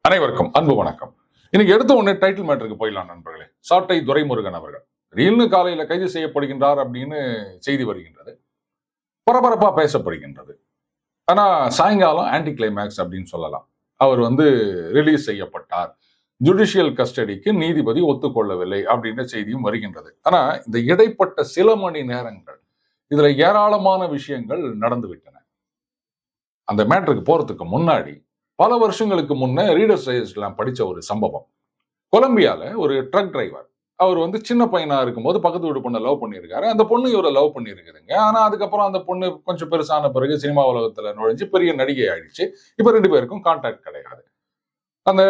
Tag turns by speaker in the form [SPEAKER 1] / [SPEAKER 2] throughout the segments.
[SPEAKER 1] அனைவருக்கும் அன்பு வணக்கம். இன்னைக்கு எடுத்த உடனே டைட்டில் மேட்டருக்கு போயிடலாம் நண்பர்களே. சாட்டை துரைமுருகன் அவர்கள். ரீல்னு காலையில கைது செய்யப்படுகின்றார் அப்படின்னு செய்தி வருகின்றது. பரபரப்பா பேசப்படுகின்றது. ஆனா சாயங்காலம் ஆன்டி கிளைமேக்ஸ் அப்படின்னு சொல்லலாம். அவர் வந்து ரிலீஸ் செய்யப்பட்டார். ஜுடிஷியல் கஸ்டடிக்கு நீதிபதி ஒத்துக்கொள்ளவில்லை அப்படின்ற செய்தியும் வருகின்றது. ஆனா இந்த இடைப்பட்ட சில மணி நேரங்கள் இதுல ஏராளமான விஷயங்கள் நடந்துவிட்டன. அந்த மேட்டருக்கு போகிறதுக்கு முன்னாடி பல வருஷங்களுக்கு முன்னே ரீடர்ஸ் டைஜஸ்ட்லாம் படித்த ஒரு சம்பவம். கொலம்பியால ஒரு ட்ரக் டிரைவர் அவர் வந்து சின்ன பையனாக இருக்கும்போது பக்கத்து வீட்டு பொண்ணை லவ் பண்ணியிருக்காரு. அந்த பொண்ணு இவரை லவ் பண்ணியிருக்குதுங்க. ஆனால் அதுக்கப்புறம் அந்த பொண்ணு கொஞ்சம் பெருசான பிறகு சினிமா உலகத்தில் நுழைஞ்சு பெரிய நடிகை ஆயிடுச்சு. இப்போ ரெண்டு பேருக்கும் கான்டாக்ட் கிடையாது. அந்த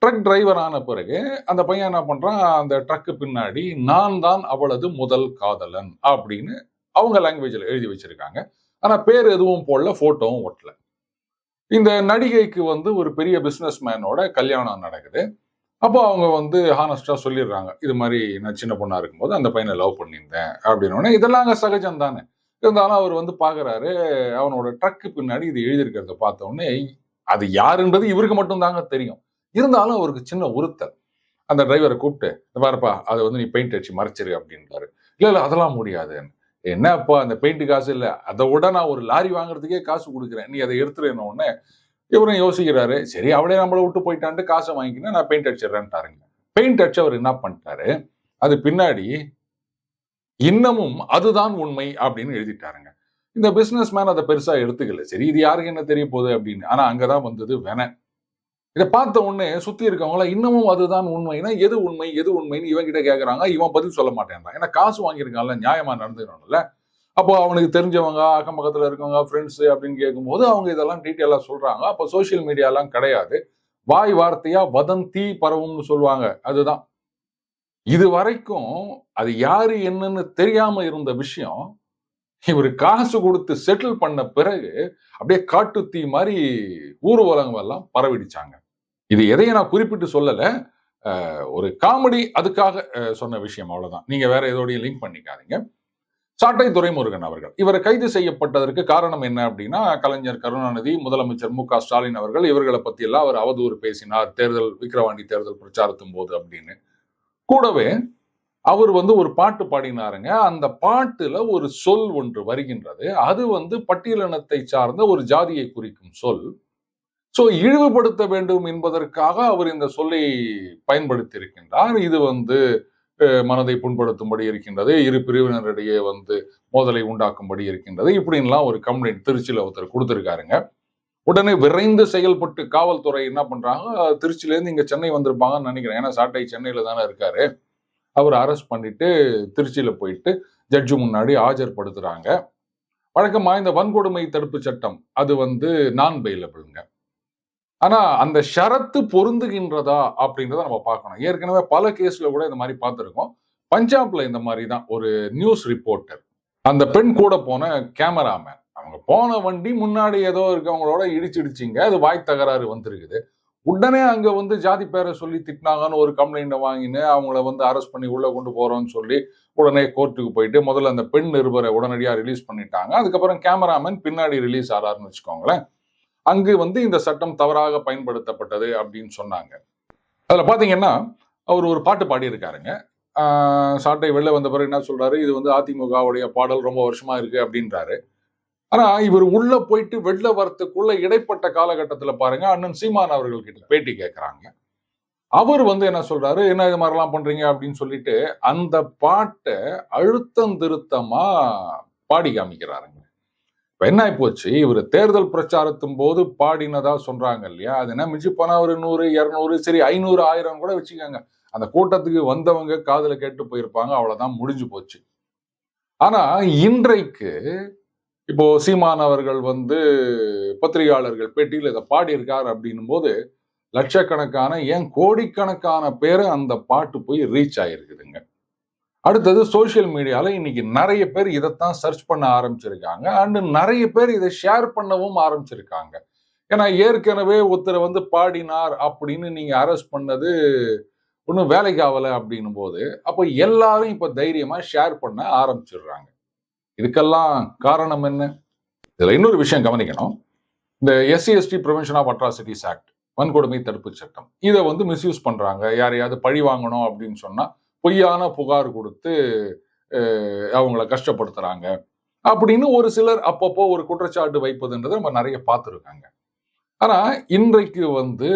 [SPEAKER 1] ட்ரக் டிரைவர் ஆன பிறகு அந்த பையன் என்ன பண்ணுறான் அந்த ட்ரக்கு பின்னாடி நான் தான் அவளது முதல் காதலன் அப்படின்னு அவங்க லாங்குவேஜில் எழுதி வச்சிருக்காங்க. ஆனால் பேர் எதுவும் போடல ஃபோட்டோவும் ஒட்டலை. இந்த நடிகைக்கு வந்து ஒரு பெரிய பிஸ்னஸ் மேனோட கல்யாணம் நடக்குது. அப்போ அவங்க வந்து ஹானஸ்டாக சொல்லிடுறாங்க இது மாதிரி நான் சின்ன பொண்ணாக இருக்கும்போது அந்த பையனை லவ் பண்ணியிருந்தேன் அப்படின்னு இதெல்லாம் அங்கே சகஜம் தானே? இருந்தாலும் அவர் வந்து பார்க்குறாரு அவனோட ட்ரக்கு பின்னாடி இது எழுதியிருக்கிறத பார்த்தோடனே அது யாருன்றது இவருக்கு மட்டும்தாங்க தெரியும். இருந்தாலும் அவருக்கு சின்ன உறுத்தல். அந்த டிரைவரை கூப்பிட்டு பாருப்பா அதை வந்து நீ பெயிண்ட் அடிச்சு மறைச்சிரு அப்படின்றாரு. இல்லை இல்லை அதெல்லாம் என்ன என்னப்பா அந்த பெயிண்ட் காசு இல்லை. அதை விட நான் ஒரு லாரி வாங்குறதுக்கே காசு கொடுக்குறேன். நீ அதை எடுத்துருன்னு உடனே இவரும் யோசிக்கிறாரு. சரி அவளே நம்மளை விட்டு போயிட்டான்ட்டு காசை வாங்கிக்கினா நான் பெயிண்ட் அடிச்சிடுறேன்ட்டாருங்க. பெயிண்ட் அடிச்சு அவர் என்ன பண்ணிட்டாரு? அது பின்னாடி இன்னமும் அதுதான் உண்மை அப்படின்னு எழுதிட்டாருங்க. இந்த பிஸ்னஸ் மேன் அதை பெருசா எடுத்துக்கல. சரி இது யாருக்கு என்ன தெரிய போகுது அப்படின்னு. ஆனா அங்கதான் வந்தது வென. இதை பார்த்த உடனே சுத்தி இருக்கவங்கள இன்னமும் அதுதான் உண்மைனா எது உண்மை எது உண்மைன்னு இவன் கிட்ட கேக்குறாங்க. இவன் பதில் சொல்ல மாட்டேன்றான். ஏன்னா காசு வாங்கியிருக்கான்ல நியாயமா நடந்துக்கணும்ல. அப்போ அவனுக்கு தெரிஞ்சவங்க அக்கம் பக்கத்துல இருக்கவங்க ஃப்ரெண்ட்ஸ் அப்படின்னு கேட்கும்போது அவங்க இதெல்லாம் டீட்டெயிலா சொல்றாங்க. அப்போ சோசியல் மீடியாலாம் கிடையாது. வாய் வார்த்தையா வதந்தி பரவும்னு சொல்லுவாங்க. அதுதான். இது வரைக்கும் அது யாரு என்னன்னு தெரியாம இருந்த விஷயம் இவர் காசு கொடுத்து செட்டில் பண்ண பிறகு அப்படியே காட்டு தீ மாதிரி ஊர்வலங்கள் எல்லாம் பரவிடிச்சாங்க. இது எதையும் நான் குறிப்பிட்டு சொல்லலை. ஒரு காமெடி அதுக்காக சொன்ன விஷயம் அவ்வளவுதான். நீங்க வேற எதோடையும் லிங்க் பண்ணிக்காதீங்க. சாட்டை துரைமுருகன் அவர்கள். இவர் கைது செய்யப்பட்டதற்கு காரணம் என்ன அப்படின்னா கலைஞர் கருணாநிதி முதலமைச்சர் மு க ஸ்டாலின் அவர்கள் இவர்களை பற்றியெல்லாம் அவர் அவதூறு பேசினார். தேர்தல் விக்கிரவாண்டி தேர்தல் பிரச்சாரத்தும் போது அப்படின்னு. கூடவே அவர் வந்து ஒரு பாட்டு பாடினாருங்க. அந்த பாட்டுல ஒரு சொல் ஒன்று வருகின்றது. அது வந்து பட்டியலினத்தை சார்ந்த ஒரு ஜாதியை குறிக்கும் சொல். ஸோ இழிவுபடுத்த வேண்டும் என்பதற்காக அவர் இந்த சொல்லை பயன்படுத்தி இருக்கின்றார் இது வந்து மனதை புண்படுத்தும்படி இருக்கின்றது இரு பிரிவினரிடையே வந்து மோதலை உண்டாக்கும்படி இருக்கின்றது. இப்படின்லாம் ஒரு கம்ப்ளைண்ட் திருச்சியில் ஒருத்தர் கொடுத்துருக்காருங்க. உடனே விரைந்து செயல்பட்டு காவல்துறை என்ன பண்றாங்க திருச்சியிலேருந்து இங்கே இங்க சென்னை வந்திருப்பாங்கன்னு நினைக்கிறேன். ஏன்னா சாட்டை சென்னையில தானே இருக்காரு. அவர் அரெஸ்ட் பண்ணிட்டு திருச்சியில போயிட்டு ஜட்ஜு முன்னாடி ஆஜர்படுத்துறாங்க. வழக்கமாக இந்த வன்கொடுமை தடுப்பு சட்டம் அது வந்து நான் பெயிலபிள்ங்க ஆனா அந்த ஷரத்து பொருந்துகின்றதா அப்படின்றத நம்ம பார்க்கணும். ஏற்கனவே பல கேஸ்ல கூட இந்த மாதிரி பார்த்துருக்கோம். பஞ்சாப்ல இந்த மாதிரி தான் ஒரு நியூஸ் ரிப்போர்ட்டர் அந்த பெண் கூட போன கேமராமேன். அவங்க போன வண்டி முன்னாடி ஏதோ இருக்கவங்களோட இடிச்சிடுச்சிங்க. அது வாய் தகராறு வந்திருக்குது. உடனே அங்க வந்து ஜாதி பேரை சொல்லி திட்டினாங்கன்னு ஒரு கம்ப்ளைண்ட்டை வாங்கின்னு அவங்கள வந்து அரெஸ்ட் பண்ணி உள்ள கொண்டு போறோம்னு சொல்லி உடனே கோர்ட்டுக்கு போயிட்டு முதல்ல அந்த பெண் நிருபரை உடனடியாக ரிலீஸ் பண்ணிட்டாங்க. அதுக்கப்புறம் கேமராமேன் பின்னாடி ரிலீஸ் ஆறாருன்னு வச்சுக்கோங்களேன். அங்கு வந்து இந்த சட்டம் தவறாக பயன்படுத்தப்பட்டது அப்படின்னு சொன்னாங்க. அதுல பாத்தீங்கன்னா அவர் ஒரு பாட்டு பாடியிருக்காருங்க. ஆஹ் சாட்டை வெளில வந்த பிறகு என்ன சொல்றாரு? இது வந்து அதிமுகவுடைய பாடல் ரொம்ப வருஷமா இருக்கு அப்படின்றாரு. ஆனா இவர் உள்ள போயிட்டு வெளில வரத்துக்குள்ள இடைப்பட்ட காலகட்டத்துல பாருங்க அண்ணன் சீமான் அவர்கள் கிட்ட பேட்டி கேட்கறாங்க அவர் வந்து என்ன சொல்றாரு? என்ன இது மாதிரிலாம் பண்றீங்க அப்படின்னு சொல்லிட்டு அந்த பாட்டை அழுத்தம் திருத்தமா பாடி காமிக்கிறாருங்க. இப்போ என்ன ஆகிப்போச்சு போச்சு? இவர் தேர்தல் பிரச்சாரத்தும் போது பாடினதா சொல்றாங்க இல்லையா? அது என்ன மிஞ்சி போனால் ஒரு நூறு இரநூறு சரி ஐநூறு ஆயிரம் கூட வச்சுக்கோங்க. அந்த கூட்டத்துக்கு வந்தவங்க காதில் கேட்டு போயிருப்பாங்க அவ்வளோதான் முடிஞ்சு போச்சு. ஆனால் இன்றைக்கு இப்போ சீமான் அவர்கள் வந்து பத்திரிகையாளர்கள் பேட்டியில் இதை பாடியிருக்கார் அப்படின்னும் போது லட்சக்கணக்கான ஏன் கோடிக்கணக்கான பேர் அந்த பாட்டு போய் ரீச் ஆகிருக்குதுங்க அடுத்தது சோஷியல் மீடியாவில் இன்னைக்கு நிறைய பேர் இதைத்தான் சர்ச் பண்ண ஆரம்பிச்சிருக்காங்க. அண்ட் நிறைய பேர் இதை ஷேர் பண்ணவும் ஆரம்பிச்சிருக்காங்க. ஏன்னா ஏற்கனவே ஒருத்தரை வந்து பாடினார் அப்படின்னு நீங்க அரெஸ்ட் பண்ணது ஒன்றும் வேலைக்கு ஆகலை அப்படின்னும் போது அப்போ எல்லாரும் இப்போ தைரியமாக ஷேர் பண்ண ஆரம்பிச்சிடுறாங்க. இதுக்கெல்லாம் காரணம் என்ன? இதில் இன்னொரு விஷயம் கவனிக்கணும். இந்த SC ST prevention of atrocities act வன்கொடுமை தடுப்பு சட்டம் இதை வந்து மிஸ்யூஸ் பண்ணுறாங்க யாரையாவது பழி வாங்கணும் அப்படின்னு சொன்னால் பொய்யான புகார் கொடுத்து அவங்கள கஷ்டப்படுத்துறாங்க. அப்படின்னு ஒரு சிலர் அப்பப்போ ஒரு குற்றச்சாட்டு வைப்பதுன்றதை நம்ம நிறைய பார்த்துருக்காங்க. ஆனா இன்றைக்கு வந்து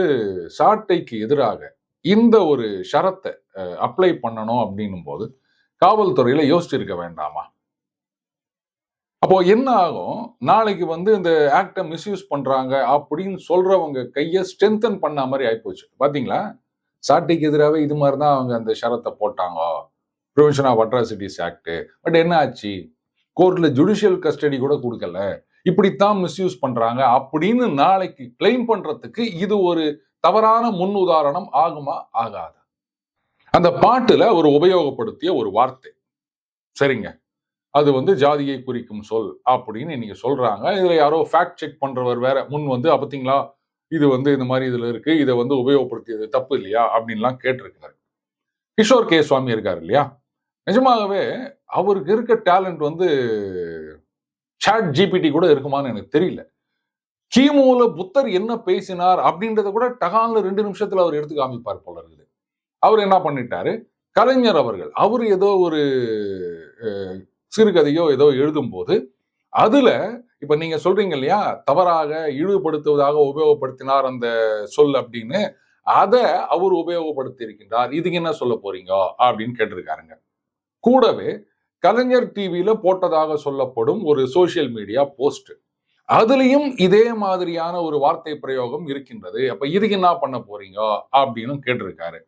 [SPEAKER 1] சாட்டைக்கு எதிராக இந்த ஒரு ஷரத்தை அப்ளை பண்ணணும் அப்படின்னும் போது காவல்துறையில யோசிச்சிருக்க வேண்டாமா? அப்போ என்ன ஆகும்? நாளைக்கு வந்து இந்த ஆக்டை மிஸ்யூஸ் பண்றாங்க அப்படின்னு சொல்றவங்க கையை ஸ்ட்ரென்தன் பண்ண மாதிரி ஆயிப்போச்சு. பாத்தீங்களா? சாட்டிக்கு எதிராகவே இது மாதிரி தான் அவங்க அந்த ஷரத்தை போட்டாங்க. Prevention of atrocities act but என்ன ஆச்சு? கோர்ட்ல ஜுடிஷியல் கஸ்டடி கூட கொடுக்கல. இப்படித்தான் மிஸ்யூஸ் பண்றாங்க. அப்படின்னு நாளைக்கு கிளைம் பண்றதுக்கு இது ஒரு தவறான முன் உதாரணம் ஆகுமா? ஆகாது. அந்த பாட்டுல ஒரு உபயோகப்படுத்திய ஒரு வார்த்தை. சரிங்க. அது வந்து ஜாதியை குறிக்கும் சொல் அப்படின்னு நீங்க சொல்றாங்க. இதுல யாரோ ஃபேக்ட் செக் பண்றவர் வேற. முன் வந்து "அ, இது வந்து இந்த மாதிரி இதில் இருக்குது இதை வந்து உபயோகப்படுத்தியது தப்பு இல்லையா அப்படின்லாம் கேட்டிருக்காரு கிஷோர் கே. சுவாமி இருக்கார் இல்லையா? நிஜமாகவே அவருக்கு இருக்க டேலண்ட் வந்து சாட் ஜிபிடி கூட இருக்குமான்னு எனக்கு தெரியல. கிமுல புத்தர் என்ன பேசினார் அப்படின்றத கூட டகான்ல ரெண்டு நிமிஷத்துல அவர் எடுத்து காமிப்பார் போல இருக்குது. அவர் என்ன பண்ணிட்டாரு? கலைஞர் அவர்கள் அவர் ஏதோ ஒரு சிறுகதையோ ஏதோ எழுதும்போது அதுல இப்ப நீங்க சொல்றீங்க இல்லையா? தவறாக இழிவுபடுத்துவதாக உபயோகப்படுத்தினார் அந்த சொல் அப்படின்னு. அதை அவர் உபயோகப்படுத்தி இருக்கின்றார் இதுக்கு என்ன சொல்ல போறீங்க? அப்படின்னு கேட்டிருக்காருங்க. கூடவே கலைஞர் டிவியில போட்டதாக சொல்லப்படும் ஒரு சோசியல் மீடியா போஸ்ட் அதுலயும் இதே மாதிரியான ஒரு வார்த்தை பிரயோகம் இருக்கின்றது. அப்ப இதுக்கு என்ன பண்ண போறீங்க? அப்படின்னு கேட்டிருக்காரு.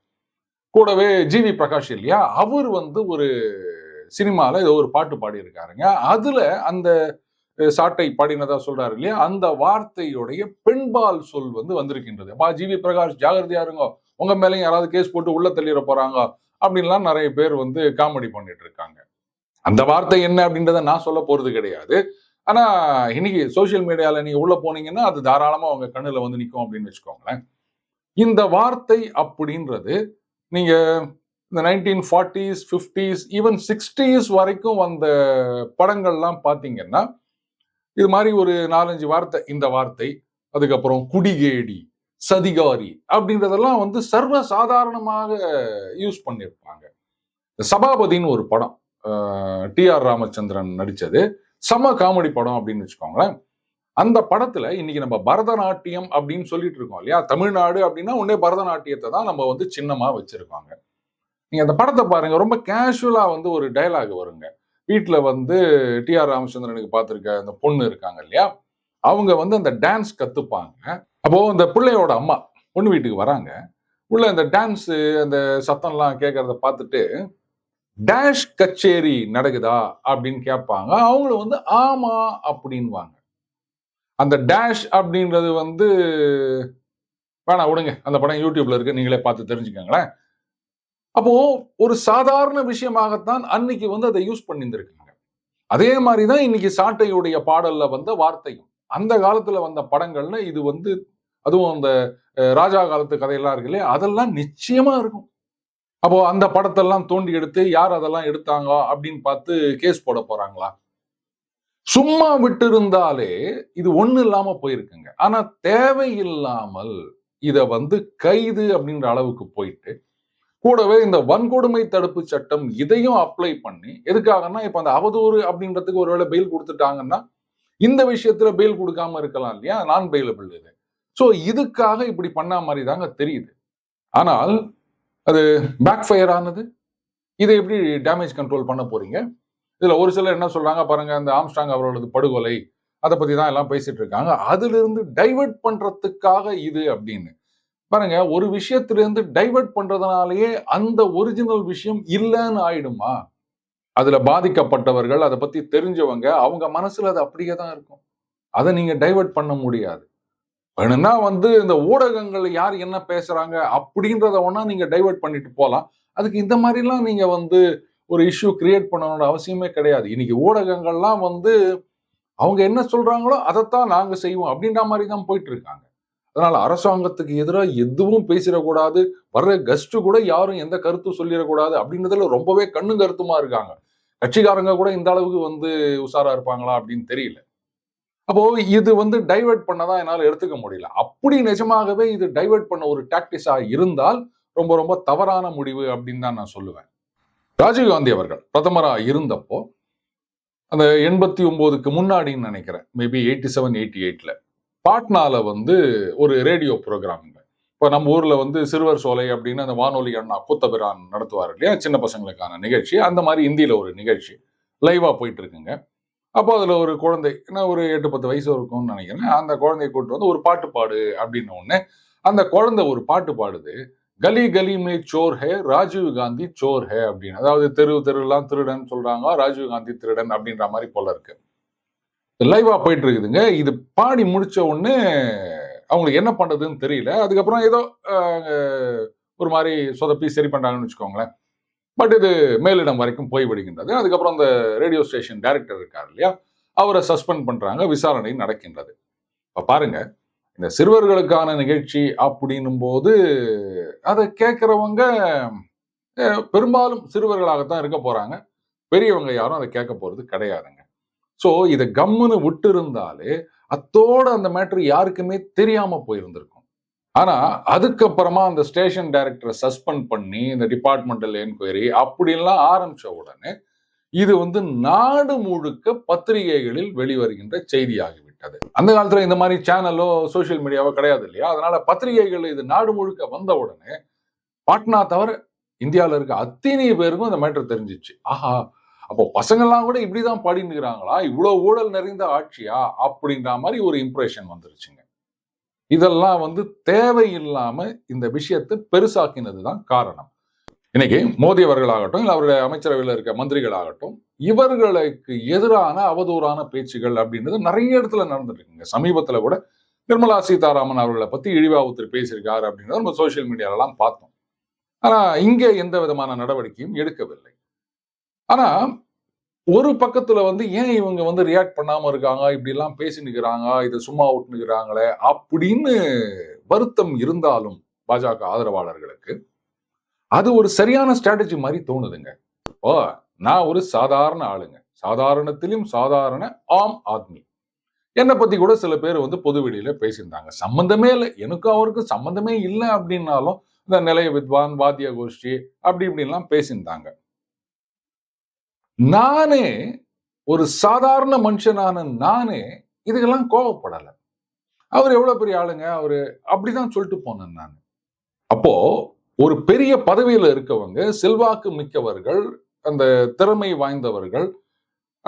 [SPEAKER 1] கூடவே ஜி வி பிரகாஷ் இல்லையா? அவர் வந்து ஒரு சினிமாவில் ஏதோ ஒரு பாட்டு பாடியிருக்காருங்க. அதுல அந்த சாட்டை பாடினதா சொல்றாரு இல்லையா? அந்த வார்த்தையுடைய பெண்பால் சொல் வந்து வந்திருக்கின்றது. அப்பா ஜிவி பிரகாஷ் ஜாகிரதையா இருங்க. உங்க மேலேயும் யாராவது கேஸ் போட்டு உள்ள தள்ளிட போறாங்க. அப்படின்லாம் நிறைய பேர் வந்து காமெடி பண்ணிட்டு இருக்காங்க. அந்த வார்த்தை என்ன அப்படின்றத நான் சொல்ல போறது கிடையாது. ஆனா இன்னைக்கு சோஷியல் மீடியால நீங்க உள்ள போனீங்கன்னா அது தாராளமா உங்க கண்ணுல வந்து நிற்கும் அப்படின்னு வச்சுக்கோங்களேன். இந்த வார்த்தை அப்படின்றது நீங்க இந்த nineteen forties fifties even sixties வரைக்கும் வந்த படங்கள்லாம் பார்த்தீங்கன்னா இது மாதிரி ஒரு நாலஞ்சு வார்த்தை இந்த வார்த்தை அதுக்கப்புறம் குடிகேடி சதிகாரி அப்படின்றதெல்லாம் வந்து சர்வ சாதாரணமாக யூஸ் பண்ணியிருப்பாங்க சபாபதினு சபாபதின்னு ஒரு படம் டி ஆர் ராமச்சந்திரன் நடித்தது சம காமெடி படம் அப்படின்னு வச்சுக்கோங்களேன். அந்த படத்துல இன்னைக்கு நம்ம பரதநாட்டியம் அப்படின்னு சொல்லிட்டு இருக்கோம் இல்லையா? தமிழ்நாடு அப்படின்னா உடனே பரதநாட்டியத்தை தான் நம்ம வந்து சின்னமா வச்சிருக்காங்க. நீங்க அந்த படத்தை பாருங்க ரொம்ப கேஷுவலா வந்து ஒரு டயலாக் வருங்க. வீட்டில் வந்து டிஆர் ராமச்சந்திரனுக்கு பார்த்துருக்க அந்த பொண்ணு இருக்காங்க இல்லையா? அவங்க வந்து அந்த டான்ஸ் கற்றுப்பாங்க அப்போது அந்த பிள்ளையோட அம்மா பொண்ணு வீட்டுக்கு வராங்க. உள்ள அந்த டான்ஸு அந்த சத்தம்லாம் கேட்கறத பார்த்துட்டு டேஷ் கச்சேரி நடக்குதா? அப்படின்னு கேட்பாங்க அவங்களும் வந்து ஆமா அப்படின்வாங்க அந்த டேஷ் அப்படின்றது வந்து வேணாம் விடுங்க. அந்த படம் யூடியூப்ல இருக்கு. நீங்களே பார்த்து தெரிஞ்சுக்கோங்களேன். அப்போ ஒரு சாதாரண விஷயமாகத்தான் அன்னைக்கு வந்து அதை யூஸ் பண்ணியிருந்திருக்காங்க. அதே மாதிரி தான் இன்னைக்கு சாட்டையுடைய பாடல்ல வந்த வார்த்தையும் அந்த காலத்துல வந்த படங்கள்ல இது வந்து அதுவும் அந்த ராஜா காலத்து கதையெல்லாம் இருக்கு இல்லையா? அதெல்லாம் நிச்சயமா இருக்கும். அப்போ அந்த படத்தெல்லாம் தோண்டி எடுத்து யார் அதெல்லாம் எடுத்தாங்க அப்படின்னு பார்த்து கேஸ் போட போறாங்களா? சும்மா விட்டு இருந்தாலே இது ஒண்ணு இல்லாம போயிருக்குங்க. ஆனா தேவையில்லாமல் இத வந்து கைது அப்படின்ற அளவுக்கு போயிட்டு கூடவே இந்த வன்கொடுமை தடுப்பு சட்டம் இதையும் அப்ளை பண்ணி எதுக்காகன்னா இப்போ அந்த அவதூறு அப்படின்றதுக்கு ஒருவேளை பெயில் கொடுத்துட்டாங்கன்னா இந்த விஷயத்துல பெயில் கொடுக்காம இருக்கலாம் இல்லையா? நான் பெயிலபிள் இது. ஸோ இதுக்காக இப்படி பண்ண மாதிரி தாங்க தெரியுது. ஆனால் அது பேக் ஃபயர் ஆனது. இதை எப்படி டேமேஜ் கண்ட்ரோல் பண்ண போறீங்க? இதுல ஒரு சிலர் என்ன சொல்றாங்க பாருங்க அந்த ஆம்ஸ்டாங் அவர்களது படுகொலை அதை பத்தி தான் எல்லாம் பேசிட்டு இருக்காங்க. அதுல இருந்து டைவர்ட் பண்றதுக்காக இது அப்படின்னு. பாருங்க ஒரு விஷயத்திலிருந்து டைவர்ட் பண்றதுனாலயே அந்த ஒரிஜினல் விஷயம் இல்லைன்னு ஆயிடுமா? அதுல பாதிக்கப்பட்டவர்கள் அதை பத்தி தெரிஞ்சவங்க அவங்க மனசுல அது அப்படியே தான் இருக்கும். அதை நீங்க டைவர்ட் பண்ண முடியாது. வேணும்னா வந்து இந்த ஊடகங்கள் யார் என்ன பேசுறாங்க அப்படின்றத ஒண்ணா நீங்க டைவர்ட் பண்ணிட்டு போகலாம் அதுக்கு இந்த மாதிரிலாம் நீங்க வந்து ஒரு இஷ்யூ கிரியேட் பண்ணணும்னு அவசியமே கிடையாது. இன்னைக்கு ஊடகங்கள்லாம் வந்து அவங்க என்ன சொல்றாங்களோ அதைத்தான் நாங்க செய்வோம் அப்படின்ற மாதிரி தான் போயிட்டு இருக்காங்க. அதனால அரசாங்கத்துக்கு எதிராக எதுவும் பேசிடக்கூடாது. வர்ற கெஸ்ட்டு கூட யாரும் எந்த கருத்தும் சொல்லிடக்கூடாது அப்படின்றதுல ரொம்பவே கண்ணு கருத்துமா இருக்காங்க. கட்சிக்காரங்க கூட இந்த அளவுக்கு வந்து உஷாரா இருப்பாங்களா அப்படின்னு தெரியல. அப்போ இது வந்து டைவர்ட் பண்ணதான் என்னால் எடுத்துக்க முடியல. அப்படி நிஜமாகவே இது டைவர்ட் பண்ண ஒரு டாக்டிஸா இருந்தால் ரொம்ப ரொம்ப தவறான முடிவு அப்படின்னு தான் நான் சொல்லுவேன். ராஜீவ்காந்தி அவர்கள் பிரதமரா இருந்தப்போ அந்த எண்பத்தி ஒம்போதுக்கு முன்னாடின்னு நினைக்கிறேன். மேபி எயிட்டி செவன் எயிட்டி எயிட்டில் பாட்னால வந்து ஒரு ரேடியோ ப்ரோக்ராமுங்க. இப்போ நம்ம ஊரில் வந்து சிறுவர் சோலை அப்படின்னு அந்த வானொலி அண்ணா கூத்தபிரான் நடத்துவார் இல்லையா? சின்ன பசங்களுக்கான நிகழ்ச்சி. அந்த மாதிரி இந்தியில் ஒரு நிகழ்ச்சி லைவாக போயிட்டு இருக்குங்க அப்போ அதில் ஒரு குழந்தை என்ன ஒரு எட்டு பத்து வயசு இருக்கும்னு நினைக்கிறேன். அந்த குழந்தைய கூப்பிட்டு வந்து ஒரு பாட்டு பாடு அப்படின்னு உடனே அந்த குழந்தை ஒரு பாட்டு பாடுது. கலி கலி மே சோர் ஹே ராஜீவ் காந்தி சோர் ஹே அப்படின்னு. அதாவது தெரு தெருலாம் திருடன் சொல்றாங்க ராஜீவ் காந்தி திருடன் அப்படின்ற மாதிரி போல இருக்கு. லைவா போயிட்டு இருக்குதுங்க இது பாடி முடிச்ச உடனே அவங்களுக்கு என்ன பண்றதுன்னு தெரியல. அதுக்கப்புறம் ஏதோ ஒரு மாதிரி சொதப்பி சரி பண்ணாங்கன்னு வச்சுக்கோங்களேன். பட் இது மேலிடம் வரைக்கும் போய் விடுகின்றது. அதுக்கப்புறம் அந்த ரேடியோ ஸ்டேஷன் டைரக்டர் இருக்கார் இல்லையா? அவரை சஸ்பெண்ட் பண்றாங்க. விசாரணை நடக்கின்றது. இப்ப பாருங்க. இந்த சிறுவர்களுக்கான நிகழ்ச்சி அப்படின்னும் போது அதை கேட்குறவங்க பெரும்பாலும் சிறுவர்களாகத்தான் இருக்க போறாங்க. பெரியவங்க யாரும் அதை கேட்க போறது கிடையாதுங்க. ஸோ இதை கம்முன்னு விட்டு இருந்தாலே அத்தோட அந்த மேட்ரு யாருக்குமே தெரியாம போயிருந்திருக்கும். ஆனா அதுக்கப்புறமா அந்த ஸ்டேஷன் டைரக்டரை சஸ்பெண்ட் பண்ணி இந்த டிபார்ட்மெண்டல் என்கொயரி அப்படின்லாம் ஆரம்பிச்ச உடனே இது வந்து நாடு முழுக்க பத்திரிகைகளில் வெளிவருகின்ற செய்தியாகிவிட்டது. அந்த காலத்துல இந்த மாதிரி சேனலோ சோஷியல் மீடியாவோ கிடையாது இல்லையா? அதனால பத்திரிகைகள் இது நாடு முழுக்க வந்த உடனே பாட்னா தவிர இந்தியாவில் இருக்க அத்தனை பேருக்கும் அந்த மேட்டர் தெரிஞ்சிச்சு. ஆஹா அப்போ பசங்கள்லாம் கூட இப்படிதான் பாடினுக்கிறாங்களா இவ்வளவு ஊழல் நிறைந்த ஆட்சியா? அப்படின்ற மாதிரி ஒரு இம்ப்ரெஷன் வந்துருச்சுங்க. இதெல்லாம் வந்து தேவையில்லாம இந்த விஷயத்தை பெருசாக்கினது தான் காரணம். இன்னைக்கு மோடி அவர்களாகட்டும் இல்லை அவருடைய அமைச்சரவையில் இருக்க மந்திரிகளாகட்டும் இவர்களுக்கு எதிரான அவதூறான பேச்சுகள் அப்படின்றது நிறைய இடத்துல நடந்துட்டு இருக்குங்க சமீபத்துல கூட நிர்மலா சீதாராமன் அவர்களை பத்தி இழிவாவுத்தர் பேசியிருக்காரு அப்படின்றத நம்ம சோசியல் மீடியாலெல்லாம் பார்த்தோம். ஆனா இங்க எந்த விதமான நடவடிக்கையும் எடுக்கவில்லை. ஆனா ஒரு பக்கத்துல வந்து ஏன் இவங்க வந்து ரியாக்ட் பண்ணாம இருக்காங்க? இப்படி எல்லாம் பேசினுக்கிறாங்க இதை சும்மா விட்டுனுக்கிறாங்களே அப்படின்னு வருத்தம் இருந்தாலும் பாஜக ஆதரவாளர்களுக்கு அது ஒரு சரியான ஸ்ட்ராட்டஜி மாதிரி தோணுதுங்க. ஓ நான் ஒரு சாதாரண ஆளுங்க. சாதாரணத்திலும் சாதாரண ஆம் ஆத்மி. என்னை பத்தி கூட சில பேர் வந்து பொது வெளியில பேசியிருந்தாங்க. சம்பந்தமே இல்லை. எனக்கும் அவருக்கும் சம்பந்தமே இல்லை அப்படின்னாலும் இந்த நிலைய வித்வான் வாத்திய கோஷ்டி அப்படி இப்படின்லாம் பேசியிருந்தாங்க. நானே ஒரு சாதாரண மனுஷனான நானே இதுக்கெல்லாம் கோவப்படலை. அவர் எவ்வளவு பெரிய ஆளுங்க? அவரு அப்படிதான் சொல்லிட்டு போனேன் நான். அப்போ ஒரு பெரிய பதவியில இருக்கவங்க செல்வாக்கு மிக்கவர்கள் அந்த திறமை வாய்ந்தவர்கள்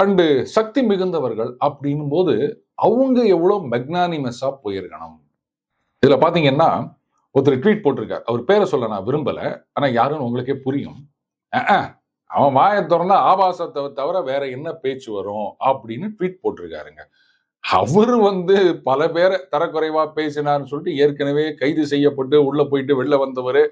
[SPEAKER 1] அண்டு சக்தி மிகுந்தவர்கள் அப்படின்னும் போது அவங்க எவ்வளவு மெக்னானிமஸா போயிருக்கணும். இதுல பார்த்தீங்கன்னா ஒருத்தர் ட்வீட் போட்டிருக்கார். அவர் பேரை சொல்ல நான் விரும்பல. ஆனா யாருன்னு உங்களுக்கே புரியும். அஹ், அவன் வாயை திறந்தா ஆபாசத்தை தவிர வேற என்ன பேச்சு வரும் அப்படின்னு ட்வீட் போட்டிருக்காருங்க. அவர் வந்து பல பேரை தரக்குறைவா பேசினார்னு சொல்லிட்டு ஏற்கனவே கைது செய்யப்பட்டு உள்ள போயிட்டு வெளில வந்தவர்.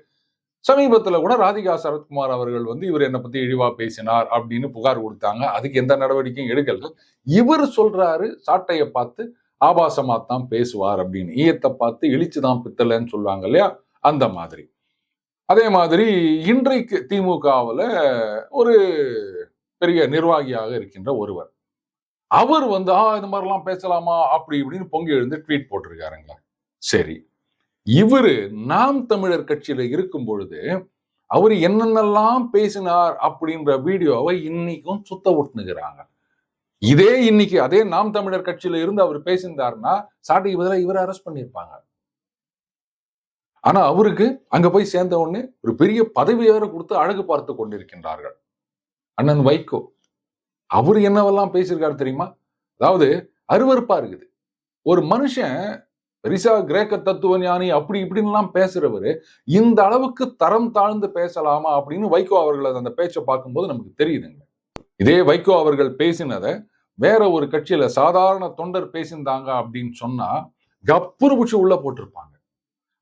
[SPEAKER 1] சமீபத்துல கூட ராதிகா சரத்குமார் அவர்கள் வந்து இவர் என்னை பத்தி இழிவா பேசினார் அப்படின்னு புகார் கொடுத்தாங்க. அதுக்கு எந்த நடவடிக்கையும் எடுக்கல. இவர் சொல்றாரு சாட்டையை பார்த்து ஆபாசமா தான் பேசுவார் அப்படின்னு. ஈயத்தை பார்த்து இழிச்சுதான் பித்தலைன்னு சொல்லுவாங்க இல்லையா? அந்த மாதிரி. அதே மாதிரி இன்றைக்கு திமுகவுல ஒரு பெரிய நிர்வாகியாக இருக்கின்ற ஒருவர். அவர் வந்து ஆ இந்த மாதிரிலாம் பேசலாமா? அப்படி இப்படின்னு பொங்கி எழுந்து ட்வீட் போட்டிருக்காருங்க. சரி. இவரு நாம் தமிழர் கட்சியில இருக்கும் பொழுது அவர் என்னென்னலாம் பேசினார் அப்படின்ற வீடியோவை இன்னைக்கும் சுத்த ஒட்டுனுகிறாங்க இதே இன்னைக்கு அதே நாம் தமிழர் கட்சியில இருந்து அவர் பேசியிருந்தாருன்னா சாட்டைக்கு பதிலாக இவரை அரெஸ்ட் பண்ணியிருப்பாங்க. ஆனா அவருக்கு அங்க போய் சேர்ந்த உடனே ஒரு பெரிய பதவி வேற கொடுத்து அழகு பார்த்து கொண்டிருக்கின்றார்கள். அண்ணன் வைகோ அவர் என்னவெல்லாம் பேசியிருக்காரு தெரியுமா? அதாவது அருவருப்பா இருக்குது. ஒரு மனுஷன் பெரிசா கிரேக்க தத்துவ ஞானி அப்படி இப்படின்லாம் பேசுறவரு இந்த அளவுக்கு தரம் தாழ்ந்து பேசலாமா அப்படின்னு வைகோ அவர்கள் அந்த பேச்சை பார்க்கும்போது நமக்கு தெரியுதுங்க. இதே வைகோ அவர்கள் பேசினதை வேற ஒரு கட்சியில சாதாரண தொண்டர் பேசியிருந்தாங்க அப்படின்னு சொன்னா கப்புரு பிடிச்சி உள்ள போட்டிருப்பாங்க.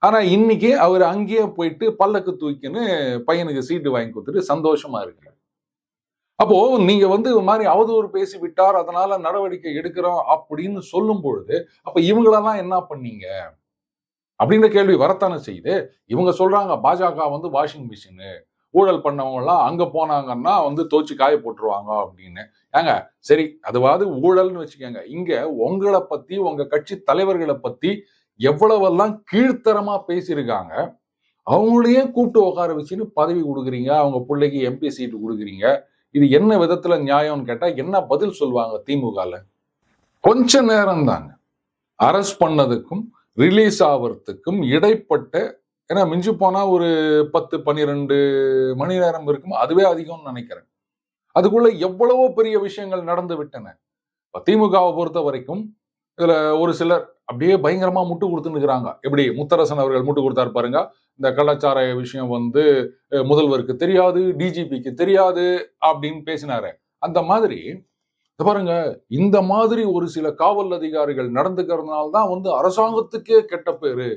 [SPEAKER 1] ஆனா இன்னைக்கு அவர் அங்கேயே போயிட்டு பல்லக்கு தூக்கின்னு பையனுக்கு சீட்டு வாங்கி கொடுத்துட்டு சந்தோஷமா இருக்கிறார். அப்போ நீங்க வந்து மாதிரி அவதூறு பேசி விட்டார் அதனால நடவடிக்கை எடுக்கிறோம் அப்படின்னு சொல்லும் பொழுது அப்ப இவங்களெல்லாம் என்ன பண்ணீங்க? அப்படின்ற கேள்வி வரத்தானே செய்யுது. இவங்க சொல்றாங்க பாஜக வந்து வாஷிங் மிஷினு. ஊழல் பண்ணவங்க எல்லாம் அங்க போனாங்கன்னா வந்து தோச்சு காய போட்டுருவாங்க அப்படின்னு. ஏங்க சரி அதுவாது ஊழல்னு வச்சுக்கோங்க. இங்க உங்களை பத்தி உங்க கட்சி தலைவர்களை பத்தி எவ்வளவெல்லாம் கீழ்த்தரமா பேசியிருக்காங்க அவங்களையே கூப்பிட்டு உட்கார வச்சுன்னு பதவி கொடுக்குறீங்க அவங்க பிள்ளைக்கு எம்பி சீட்டு கொடுக்குறீங்க இது என்ன விதத்துல நியாயம்னு கேட்டா என்ன பதில் சொல்லுவாங்க திமுகல? கொஞ்ச நேரம் தாங்க அரெஸ்ட் பண்ணதுக்கும் ரிலீஸ் ஆவறதுக்கும் இடைப்பட்ட ஏன்னா மிஞ்சி போனா ஒரு பத்து பன்னிரெண்டு மணி நேரம் இருக்கும் அதுவே அதிகம்னு நினைக்கிறேன். அதுக்குள்ள எவ்வளவோ பெரிய விஷயங்கள் நடந்து விட்டன. திமுகவை பொறுத்த வரைக்கும் இதுல ஒரு சிலர் அப்படியே பயங்கரமா முட்டு கொடுத்துருக்கிறாங்க எப்படி? முத்தரசன் அவர்கள் முட்டு கொடுத்தாரு பாருங்க. இந்த கலாச்சார விஷயம் வந்து முதல்வருக்கு தெரியாது டிஜிபிக்கு தெரியாது அப்படின்னு பேசினாரு. அந்த மாதிரி பாருங்க இந்த மாதிரி ஒரு சில காவல் அதிகாரிகள் நடந்துக்கிறதுனால தான் வந்து அரசாங்கத்துக்கே கெட்ட பேரு.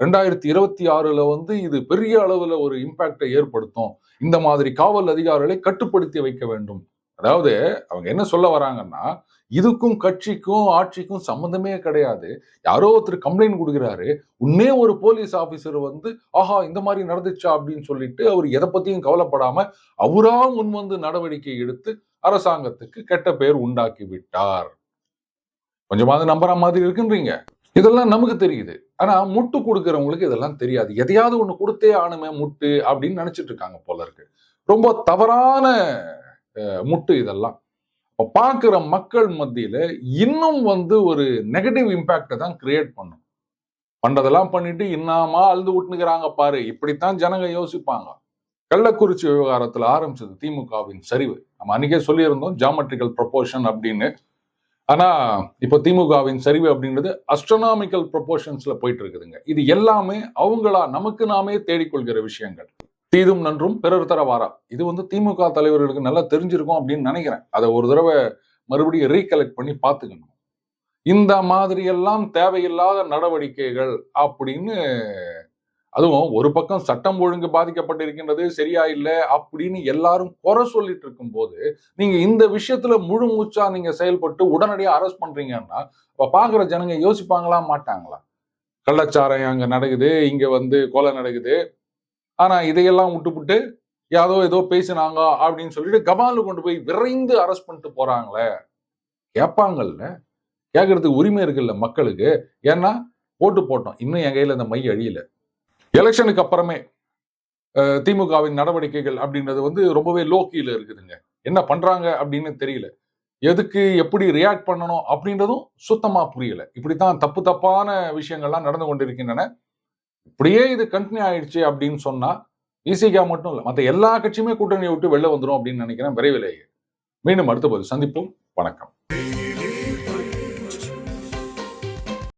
[SPEAKER 1] ரெண்டாயிரத்தி இருபத்தி ஆறுல வந்து இது பெரிய அளவுல ஒரு இம்பாக்டை ஏற்படுத்தும். இந்த மாதிரி காவல் அதிகாரிகளை கட்டுப்படுத்தி வைக்க வேண்டும். அதாவது அவங்க என்ன சொல்ல வராங்கன்னா இதுக்கும் கட்சிக்கும் ஆட்சிக்கும் சம்மந்தமே கிடையாது. யாரோ ஒருத்தர் கம்ப்ளைண்ட் கொடுக்குறாரு. உன்னே ஒரு போலீஸ் ஆபீசர் வந்து ஆஹா இந்த மாதிரி நடந்துச்சா? அப்படின்னு சொல்லிட்டு அவர் எதை பத்தியும் கவலைப்படாம அவரா முன் வந்து நடவடிக்கை எடுத்து அரசாங்கத்துக்கு கெட்ட பெயர் உண்டாக்கி விட்டார். கொஞ்சமாவது நம்புற மாதிரி இருக்குன்றீங்க. இதெல்லாம் நமக்கு தெரியுது. ஆனா முட்டு கொடுக்குறவங்களுக்கு இதெல்லாம் தெரியாது. எதையாவது ஒண்ணு கொடுத்தே ஆணுமே முட்டு அப்படின்னு நினைச்சிட்டு இருக்காங்க போல இருக்கு. ரொம்ப தவறான முட்டு இதெல்லாம். அப்ப மக்கள் மத்தியில இன்னும் வந்து ஒரு நெகட்டிவ் இம்பேக்டை தான் கிரியேட் பண்ணும். பண்றதெல்லாம் பண்ணிட்டு இன்னாமா அழுது விட்டுனுக்கிறாங்க பாரு. இப்படித்தான் ஜனங்க யோசிப்பாங்க. கள்ளக்குறிச்சி விவகாரத்துல ஆரம்பிச்சது திமுகவின் சரிவு. நம்ம அன்னைக்கே சொல்லியிருந்தோம் ஜாமெட்ரிக்கல் ப்ரொபோர்ஷன் அப்படின்னு. ஆனா இப்போ திமுகவின் சரிவு அப்படின்றது அஸ்ட்ரனாமிக்கல் ப்ரொபோர்ஷன்ஸ்ல போயிட்டு இருக்குதுங்க. இது எல்லாமே அவங்களா நமக்கு நாமே தேடிக்கொள்கிற விஷயங்கள். தீதும் நன்றும் பிறர் தரவாரா இது வந்து திமுக தலைவர்களுக்கு நல்லா தெரிஞ்சிருக்கும் அப்படின்னு நினைக்கிறேன். அதை ஒரு தடவை மறுபடியும் ரீகலெக்ட் பண்ணி பார்த்துக்கணும். இந்த மாதிரியெல்லாம் தேவையில்லாத நடவடிக்கைகள் அப்படின்னு அதுவும் ஒரு பக்கம் சட்டம் ஒழுங்கு பாதிக்கப்பட்டிருக்கின்றது சரியா இல்லை அப்படின்னு எல்லாரும் குறை சொல்லிட்டு இருக்கும் போது நீங்க இந்த விஷயத்துல முழு மூச்சா நீங்க செயல்பட்டு உடனடியாக அரெஸ்ட் பண்றீங்கன்னா இப்ப பாக்குற ஜனங்க யோசிப்பாங்களா மாட்டாங்களா? கள்ளச்சாரம் அங்க நடக்குது இங்க வந்து கொலை நடக்குது ஆனா இதையெல்லாம் விட்டுப்புட்டு யாரோ ஏதோ பேசினாங்க அப்படின்னு சொல்லிட்டு கபாலில் கொண்டு போய் விரைந்து அரெஸ்ட் பண்ணிட்டு போறாங்களே. கேட்பாங்கல்ல கேட்கறதுக்கு உரிமை இருக்குல்ல மக்களுக்கு? ஏன்னா ஓட்டு போட்டோம். இன்னும் என் கையில இந்த மை அழியல. எலெக்ஷனுக்கு அப்புறமே திமுகவின் நடவடிக்கைகள் அப்படின்றது வந்து ரொம்பவே லோக்கியில் இருக்குதுங்க. என்ன பண்றாங்க அப்படின்னு தெரியல. எதுக்கு எப்படி ரியாக்ட் பண்ணணும் அப்படின்றதும் சுத்தமா புரியல. இப்படித்தான் தப்பு தப்பான விஷயங்கள்லாம் நடந்து கொண்டிருக்கின்றன. இப்படியே இது கண்டினியூ ஆயிடுச்சு அப்படின்னு சொன்னா இசிகா மட்டும் இல்ல மற்ற எல்லா கட்சியுமே கூட்டணியை விட்டு வெளில வந்துரும் அப்படின்னு நினைக்கிறேன். விரைவிலேயே. மீண்டும் அடுத்த போது சந்திப்போம். வணக்கம்.